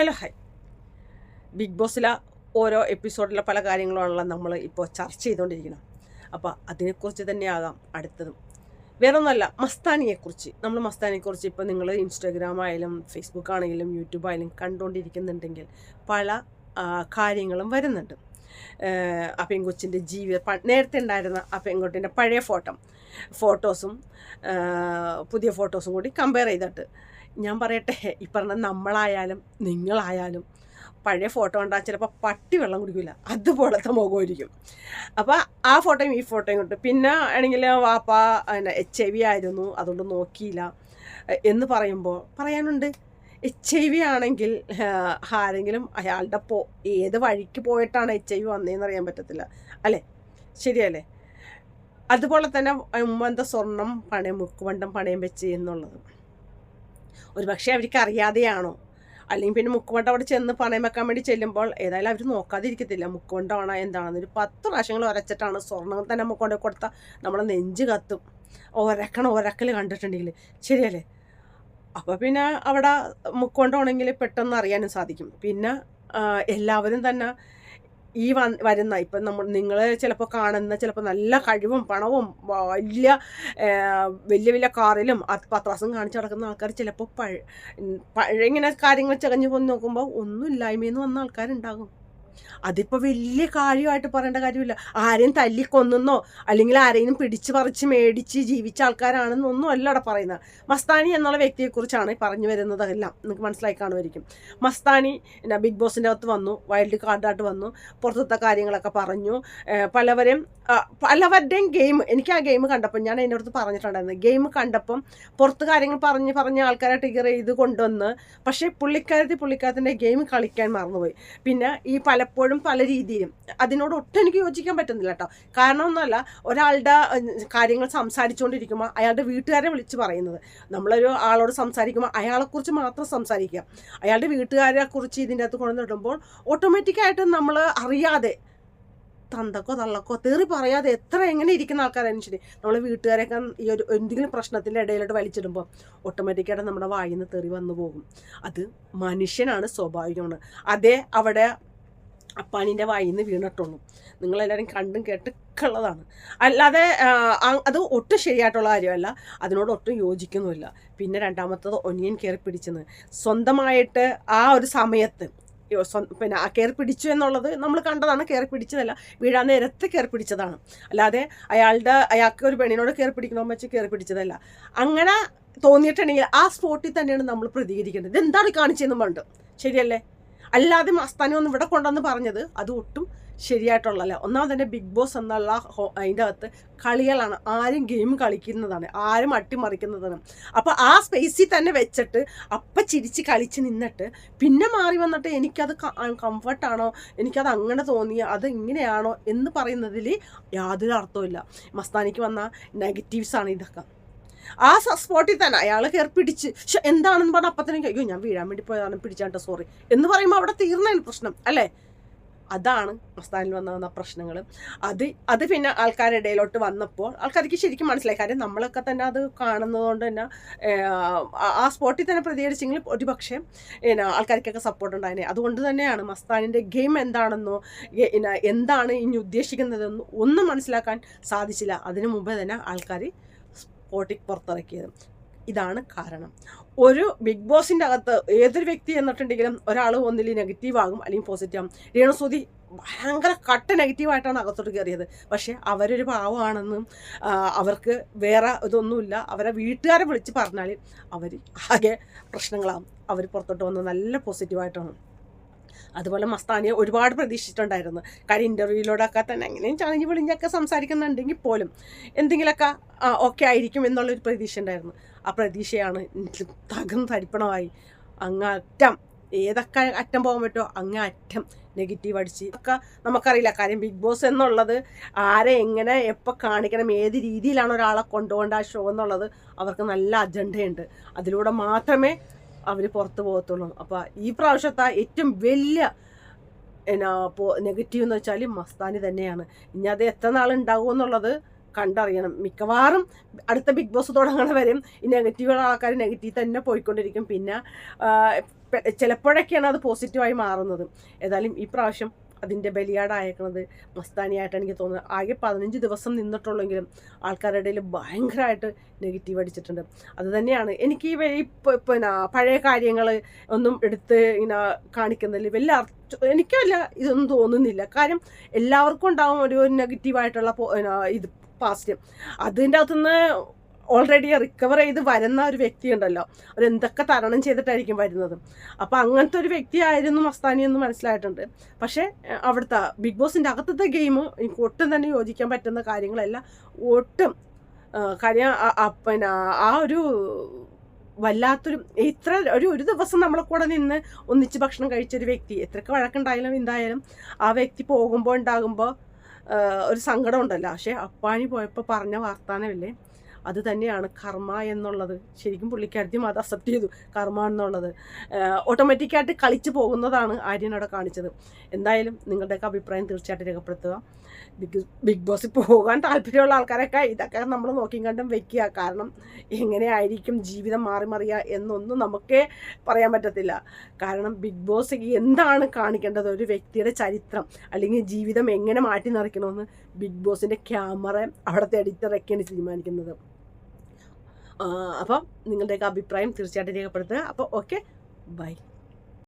Hello high. Big ബോസിലെ ഓരോ എപ്പിസോഡിലെ പല കാര്യങ്ങളുമാണല്ലോ നമ്മൾ ഇപ്പോൾ ചർച്ച ചെയ്തുകൊണ്ടിരിക്കുന്നത് അപ്പോൾ അതിനെക്കുറിച്ച് തന്നെയാകാം അടുത്തതും. വേറെ ഒന്നല്ല മസ്താനിയെക്കുറിച്ച്. നമ്മൾ മസ്താനിയെക്കുറിച്ച് ഇപ്പോൾ നിങ്ങൾ ഇൻസ്റ്റാഗ്രാം ആയാലും ഫേസ്ബുക്ക് ആണെങ്കിലും യൂട്യൂബ് ആയാലും കണ്ടുകൊണ്ടിരിക്കുന്നുണ്ടെങ്കിൽ പല കാര്യങ്ങളും വരുന്നുണ്ട്. ആ പെൺകൊച്ചിന്റെ ജീവിത നേരത്തെ ഉണ്ടായിരുന്ന ആ പഴയ ഫോട്ടോ. ഫോട്ടോസും പുതിയ ഫോട്ടോസും കൂടി കമ്പയർ ചെയ്തിട്ട്. ഞാൻ പറയട്ടെ ഈ പറഞ്ഞ നമ്മളായാലും നിങ്ങളായാലും പഴയ ഫോട്ടോ കണ്ടാൽ ചിലപ്പോൾ പട്ടി വെള്ളം കുടിക്കില്ല അതുപോലത്തെ മുഖമായിരിക്കും. അപ്പോൾ ആ ഫോട്ടോയും ഈ ഫോട്ടോയും കൊണ്ട് പിന്നെ ആണെങ്കിൽ വാപ്പ പിന്നെ എച്ച് ഐ വി ആയിരുന്നു അതുകൊണ്ട് നോക്കിയില്ല. എന്ന് പറയുമ്പോൾ പറയാനുണ്ട് എച്ച് ഐ വി ആണെങ്കിൽ ആരെങ്കിലും അയാളുടെ പോ ഏത് വഴിക്ക് പോയിട്ടാണ് എച്ച് ഐ വി വന്നതെന്ന് അറിയാൻ പറ്റത്തില്ല. അല്ലേ? ശരിയല്ലേ? അതുപോലെ തന്നെ ഉമ്മന്ത സ്വർണം പണയം മുക്കുവണ്ടം പണയം വെച്ച് എന്നുള്ളത്. ഒരു പക്ഷേ അവർക്ക് അറിയാതെയാണോ അല്ലെങ്കിൽ പിന്നെ മുക്കുവണ്ട അവിടെ ചെന്ന് പണയം വെക്കാൻ വേണ്ടി ചെല്ലുമ്പോൾ ഏതായാലും അവർ നോക്കാതിരിക്കത്തില്ല. മുക്കുവണ്ടാണോ എന്താണെന്ന് ഒരു പത്ത് പ്രാവശ്യങ്ങൾ ഉരച്ചിട്ടാണ് സ്വർണം തന്നെ നമുക്ക് കൊണ്ടു കൊടുത്താൽ നമ്മളെ നെഞ്ച് കത്തും. ഒരക്കണ ഒരക്കൽ കണ്ടിട്ടുണ്ടെങ്കിൽ ശരിയല്ലേ? അപ്പോൾ പിന്നെ അവിടെ മുക്കുകൊണ്ടാണെങ്കിൽ പെട്ടെന്ന് അറിയാനും സാധിക്കും. പിന്നെ എല്ലാവരും തന്നെ ഈ വരുന്ന ഇപ്പം നമ്മൾ നിങ്ങൾ ചിലപ്പോൾ കാണുന്ന ചിലപ്പോൾ നല്ല കഴിവും പണവും വലിയ വലിയ വലിയ കാറിലും പത്രാസും കാണിച്ച് നടക്കുന്ന ആൾക്കാർ ചിലപ്പോൾ പഴ പഴയ ഇങ്ങനെ കാര്യങ്ങൾ ചകഞ്ഞു പോയി നോക്കുമ്പോൾ ഒന്നും ഇല്ലായ്മയെന്ന് വന്ന ആൾക്കാരുണ്ടാകും. അതിപ്പോൾ വലിയ കാര്യമായിട്ട് പറയേണ്ട കാര്യമില്ല. ആരെയും തല്ലിക്കൊന്നെന്നോ അല്ലെങ്കിൽ ആരെയും പിടിച്ച് പറിച്ച് മേടിച്ച് ജീവിച്ച ആൾക്കാരാണെന്നൊന്നും അല്ല അവിടെ പറയുന്നത്. മസ്താനി എന്നുള്ള വ്യക്തിയെക്കുറിച്ചാണ് പറഞ്ഞു വരുന്നതെല്ലാം നിങ്ങൾക്ക് മനസ്സിലായി കാണുമായിരിക്കും. മസ്താനി പിന്നെ ബിഗ് ബോസിന്റെ അകത്ത് വന്നു വൈൽഡ് കാർഡായിട്ട് വന്നു പുറത്തത്തെ കാര്യങ്ങളൊക്കെ പറഞ്ഞു. പലവരെയും പലവരും പലവരുടെയും ഗെയിം എനിക്ക് ആ ഗെയിം കണ്ടപ്പോൾ ഞാൻ അതിന്റെ അടുത്ത് പറഞ്ഞിട്ടുണ്ടായിരുന്നു. ഗെയിം കണ്ടപ്പം പുറത്ത് കാര്യങ്ങൾ പറഞ്ഞ് പറഞ്ഞ് ആൾക്കാരെ ടിഗർ ചെയ്ത് കൊണ്ടുവന്ന് പക്ഷേ പുള്ളിക്കാരത്തി പുള്ളിക്കാരത്തിന്റെ ഗെയിം കളിക്കാൻ മറന്നുപോയി. പിന്നെ ഈ പലപ്പോഴും പല രീതിയിലും. അതിനോട് ഒട്ടും എനിക്ക് യോജിക്കാൻ പറ്റുന്നില്ല കേട്ടോ കാരണം ഒന്നല്ല ഒരാളുടെ കാര്യങ്ങൾ സംസാരിച്ചുകൊണ്ടിരിക്കുമ്പോൾ അയാളുടെ വീട്ടുകാരെ വിളിച്ച് പറയുന്നത്. നമ്മളൊരു ആളോട് സംസാരിക്കുമ്പോൾ അയാളെക്കുറിച്ച് മാത്രം സംസാരിക്കുക. അയാളുടെ വീട്ടുകാരെ കുറിച്ച് ഇതിന്റെ അകത്ത് കൊണ്ടുവന്നിടുമ്പോൾ ഓട്ടോമാറ്റിക്കായിട്ട് നമ്മൾ അറിയാതെ തന്തക്കോ തള്ളക്കോ തെറി പറയാതെ എത്ര എങ്ങനെ ഇരിക്കുന്ന ആൾക്കാരായാലും ശരി നമ്മൾ വീട്ടുകാരെയൊക്കെ ഈ ഒരു എന്തെങ്കിലും പ്രശ്നത്തിന്റെ ഇടയിലോട്ട് വലിച്ചിടുമ്പോൾ ഓട്ടോമാറ്റിക്കായിട്ട് നമ്മുടെ വായിന്ന് തെറി വന്നു പോകും. അത് മനുഷ്യനാണ് സ്വാഭാവികമാണ്. അതേ അവിടെ അപ്പാനിന്റെ വായിന്ന് വീണിട്ടുള്ളൂ നിങ്ങളെല്ലാവരും കണ്ടും കേട്ടിട്ടുള്ളതാണ് അല്ലാതെ അത് ഒട്ടും ശരിയായിട്ടുള്ള കാര്യമല്ല. അതിനോട് ഒട്ടും യോജിക്കുന്നുമില്ല. പിന്നെ രണ്ടാമത്തത് ഒനിയൻ കയറി പിടിച്ചെന്ന്. സ്വന്തമായിട്ട് ആ ഒരു സമയത്ത് പിന്നെ ആ കയറി പിടിച്ചു എന്നുള്ളത് നമ്മൾ കണ്ടതാണ്. കയറി പിടിച്ചതല്ല. വീഴാൻ നേരത്തെ കയറി പിടിച്ചതാണ്. അല്ലാതെ അയാളുടെ അയാൾക്ക് ഒരു പെണ്ണിനോട് കയറി പിടിക്കണമെന്ന് വെച്ച് കയറി പിടിച്ചതല്ല. അങ്ങനെ തോന്നിയിട്ടുണ്ടെങ്കിൽ ആ സ്പോട്ടിൽ തന്നെയാണ് നമ്മൾ പ്രതികരിക്കേണ്ടത്. ഇതെന്താണ് എന്താണ് പണ്ട് ശരിയല്ലേ? അല്ലാതെ മസ്താനി ഒന്ന് ഇവിടെ കൊണ്ടുവന്ന് പറഞ്ഞത് അത് ഒട്ടും ശരിയായിട്ടുള്ളതല്ല. ഒന്നാമത് തന്നെ ബിഗ് ബോസ് എന്നുള്ള അതിന്റെ അകത്ത് കളികളാണ്. ആരും ഗെയിം കളിക്കുന്നതാണ്. ആരും അട്ടിമറിക്കുന്നതാണ്. അപ്പോൾ ആ സ്പേസിൽ തന്നെ വെച്ചിട്ട് അപ്പം ചിരിച്ച് കളിച്ച് നിന്നിട്ട് പിന്നെ മാറി വന്നിട്ട് എനിക്കത് കംഫർട്ടാണോ എനിക്കത് അങ്ങനെ തോന്നി. അത് ഇങ്ങനെയാണോ എന്ന് പറയുന്നതിൽ യാതൊരു അർത്ഥവുമില്ല. മസ്താനിക്ക് വന്ന നെഗറ്റീവ്സ് ആണ് ഇതൊക്കെ. ആ സ്പോട്ടിൽ തന്നെ അയാൾ കയറി പിടിച്ച് "ശ്ശെ, എന്താണെന്ന് പറഞ്ഞാൽ അപ്പം തന്നെ അയ്യോ ഞാൻ വീഴാൻ വേണ്ടി പോയതാണ് പിടിച്ചാട്ടോ സോറി എന്ന് പറയുമ്പോൾ അവിടെ തീർന്നതിന് പ്രശ്നം അല്ലേ? അതാണ് മസ്താനിൽ വന്ന വന്ന പ്രശ്നങ്ങൾ. അത് അത് പിന്നെ ആൾക്കാരുടെ ഇടയിലോട്ട് വന്നപ്പോൾ ആൾക്കാർക്ക് ശരിക്കും മനസ്സിലായി. കാര്യം നമ്മളൊക്കെ തന്നെ അത് കാണുന്നതുകൊണ്ട് തന്നെ ആ സ്പോട്ടിൽ തന്നെ പ്രതികരിച്ചെങ്കിൽ ഒരു പക്ഷേ പിന്നെ ആൾക്കാർക്കൊക്കെ സപ്പോർട്ട് ഉണ്ടായിനെ. അതുകൊണ്ട് തന്നെയാണ് മസ്താനിന്റെ ഗെയിം എന്താണെന്നോ എന്താണ് ഇനി ഉദ്ദേശിക്കുന്നതെന്നോ ഒന്നും മനസ്സിലാക്കാൻ സാധിച്ചില്ല. അതിനു മുമ്പേ തന്നെ ആൾക്കാർ സ്പോട്ടിൽ പുറത്തിറക്കിയത്. ഇതാണ് കാരണം. ഒരു ബിഗ് ബോസിന്റെ അകത്ത് ഏതൊരു വ്യക്തി എന്നിട്ടുണ്ടെങ്കിലും ഒരാൾ ഒന്നിൽ നെഗറ്റീവ് ആകും അല്ലെങ്കിൽ പോസിറ്റീവ് ആകും. രേണുസൂതി ഭയങ്കര കട്ട നെഗറ്റീവായിട്ടാണ് അകത്തോട്ട് കയറിയത് പക്ഷേ അവരൊരു പാവമാണെന്നും അവർക്ക് വേറെ ഇതൊന്നുമില്ല. അവരെ വീട്ടുകാരെ വിളിച്ച് പറഞ്ഞാൽ അവർ ആകെ പ്രശ്നങ്ങളാകും. അവർ പുറത്തോട്ട് വന്ന് നല്ല പോസിറ്റീവായിട്ടാണ് അതുപോലെ മസ്താനിയെ ഒരുപാട് പ്രതീക്ഷിച്ചിട്ടുണ്ടായിരുന്നു. കാര്യം ഇന്റർവ്യൂവിലൂടെയൊക്കെ തന്നെ എങ്ങനെയും ചാണഞ്ഞ് വിളിഞ്ഞൊക്കെ സംസാരിക്കുന്നുണ്ടെങ്കിൽ പോലും എന്തെങ്കിലുമൊക്കെ ഓക്കെ ആയിരിക്കും എന്നുള്ളൊരു പ്രതീക്ഷ ഉണ്ടായിരുന്നു. ആ പ്രതീക്ഷയാണ് തകം തരിപ്പണമായി അങ്ങ് അറ്റം ഏതൊക്കെ അറ്റം പോകാൻ പറ്റുമോ അങ്ങ് അറ്റം നെഗറ്റീവ് അടിച്ച്. ഒക്കെ നമുക്കറിയില്ല. കാര്യം ബിഗ് ബോസ് എന്നുള്ളത് ആരെ എങ്ങനെ എപ്പോൾ കാണിക്കണം ഏത് രീതിയിലാണ് ഒരാളെ കൊണ്ടുപോകേണ്ട ആ ഷോ എന്നുള്ളത് അവർക്ക് നല്ല അജണ്ടയുണ്ട് അതിലൂടെ മാത്രമേ അവർ പുറത്ത് പോകത്തുള്ളൂ. അപ്പോൾ ഈ പ്രാവശ്യത്തെ ഏറ്റവും വലിയ എന്നാ നെഗറ്റീവ് എന്ന് വെച്ചാൽ മസ്താനി തന്നെയാണ്. ഇനി അത് എത്ര നാളുണ്ടാകും എന്നുള്ളത് കണ്ടറിയണം. മിക്കവാറും അടുത്ത ബിഗ് ബോസ് തുടങ്ങണ വരെയും ഈ നെഗറ്റീവുള്ള ആൾക്കാർ നെഗറ്റീവ് തന്നെ പോയിക്കൊണ്ടിരിക്കും. പിന്നെ ചിലപ്പോഴൊക്കെയാണ് അത് പോസിറ്റീവായി മാറുന്നത്. ഏതായാലും ഈ പ്രാവശ്യം അതിന്റെ ബലിയാടായേക്കണത്. മസ്താനിയായിട്ടാണ് എനിക്ക് തോന്നുന്നത്. ആകെ പതിനഞ്ച് ദിവസം നിന്നിട്ടുള്ളെങ്കിലും ആൾക്കാരുടെ ഇടയിൽ ഭയങ്കരമായിട്ട് നെഗറ്റീവ് അടിച്ചിട്ടുണ്ട്. അത് തന്നെയാണ്. എനിക്ക് ഈ പിന്നെ പഴയ കാര്യങ്ങൾ ഒന്നും എടുത്ത് ഇങ്ങനെ കാണിക്കുന്നതിൽ വലിയ എനിക്കല്ല ഇതൊന്നും തോന്നുന്നില്ല. കാര്യം എല്ലാവർക്കും ഉണ്ടാവും ഒരു നെഗറ്റീവായിട്ടുള്ള ഇത് പാസ്റ്റ് അതിന്റെ അകത്തുനിന്ന് ഓൾറെഡി റിക്കവർ ചെയ്ത് വരുന്ന ഒരു വ്യക്തി ഉണ്ടല്ലോ അത് എന്തൊക്കെ തരണം ചെയ്തിട്ടായിരിക്കും വരുന്നത്. അപ്പോൾ അങ്ങനത്തെ ഒരു വ്യക്തിയായിരുന്നു മസ്താനി എന്ന് മനസ്സിലായിട്ടുണ്ട്. പക്ഷേ അവിടുത്തെ ബിഗ് ബോസിന്റെ അകത്തത്തെ ഗെയിം എനിക്ക് ഒട്ടും തന്നെ യോജിക്കാൻ പറ്റുന്ന കാര്യങ്ങളല്ല. ഒട്ടും കാര്യം പിന്നെ ആ ഒരു വല്ലാത്തൊരു ഇത്ര ഒരു ഒരു ദിവസം നമ്മളെ കൂടെ നിന്ന് ഒന്നിച്ച് ഭക്ഷണം കഴിച്ചൊരു വ്യക്തി എത്രയൊക്കെ വഴക്കുണ്ടായാലും എന്തായാലും ആ വ്യക്തി പോകുമ്പോൾ ഉണ്ടാകുമ്പോൾ ഒരു സങ്കടം ഉണ്ടല്ലോ. പക്ഷേ അപ്പാനി പോയപ്പോൾ പറഞ്ഞ വാർത്താനമില്ലേ അത് തന്നെയാണ് കർമ്മ എന്നുള്ളത്. ശരിക്കും പുള്ളിക്കാരത്തി അത് അക്സെപ്റ്റ് ചെയ്തു കർമ്മ എന്നുള്ളത്. ഓട്ടോമാറ്റിക്കായിട്ട് കളിച്ചു പോകുന്നതാണ് ആര്യൻ അവിടെ കാണിച്ചത്. എന്തായാലും നിങ്ങളുടെയൊക്കെ അഭിപ്രായം തീർച്ചയായിട്ടും രേഖപ്പെടുത്തുക. ബിഗ് ബിഗ് ബോസിൽ പോകാൻ താല്പര്യമുള്ള ആൾക്കാരൊക്കെ ഇതൊക്കെ നമ്മൾ നോക്കിയും കണ്ടും വെക്കുക. കാരണം എങ്ങനെയായിരിക്കും ജീവിതം മാറി മറിയുക എന്നൊന്നും നമുക്കേ പറയാൻ പറ്റത്തില്ല. കാരണം ബിഗ് ബോസ് എന്താണ് കാണിക്കേണ്ടത്? ഒരു വ്യക്തിയുടെ ചരിത്രം അല്ലെങ്കിൽ ജീവിതം എങ്ങനെ മാറ്റി നിറയ്ക്കണമെന്ന് ബിഗ് ബോസിന്റെ ക്യാമറ അവിടുത്തെ എഡിറ്ററൊക്കെയാണ് തീരുമാനിക്കുന്നത്. അപ്പം നിങ്ങളുടെയൊക്കെ അഭിപ്രായം തീർച്ചയായിട്ടും രേഖപ്പെടുത്തുക. അപ്പോൾ ഓക്കെ ബൈ.